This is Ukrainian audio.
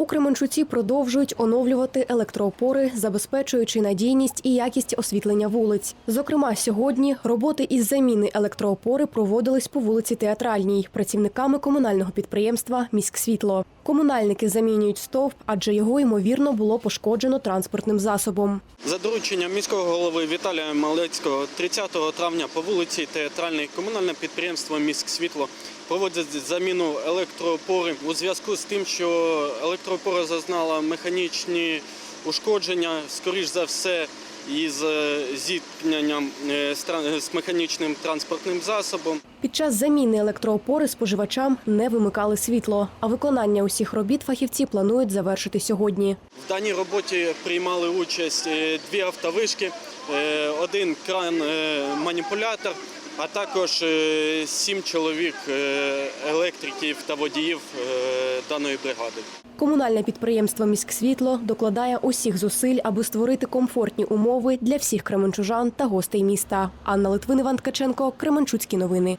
У Кременчуці продовжують оновлювати електроопори, забезпечуючи надійність і якість освітлення вулиць. Зокрема, сьогодні роботи із заміни електроопори проводились по вулиці Театральній працівниками комунального підприємства Міськсвітло. Комунальники замінюють стовп, адже його ймовірно було пошкоджено транспортним засобом. За дорученням міського голови Віталія Малецького 30 травня по вулиці Театральній комунальне підприємство «Міськсвітло» проводить заміну електроопори у зв'язку з тим, що електроопора зазнала механічні ушкодження, скоріш за все, із е, зіткненням е, з механічним транспортним засобом. Під час заміни електроопори споживачам не вимикали світло, а виконання усіх робіт фахівці планують завершити сьогодні. В даній роботі приймали участь е, дві автовишки, е, один кран-маніпулятор, а також е, сім чоловік е, електриків та водіїв е, даної бригади. Комунальне підприємство Міськсвітло докладає усіх зусиль, аби створити комфортні умови для всіх кременчужан та гостей міста. Анна Литвин, Іван Ткаченко, Кременчуцькі новини.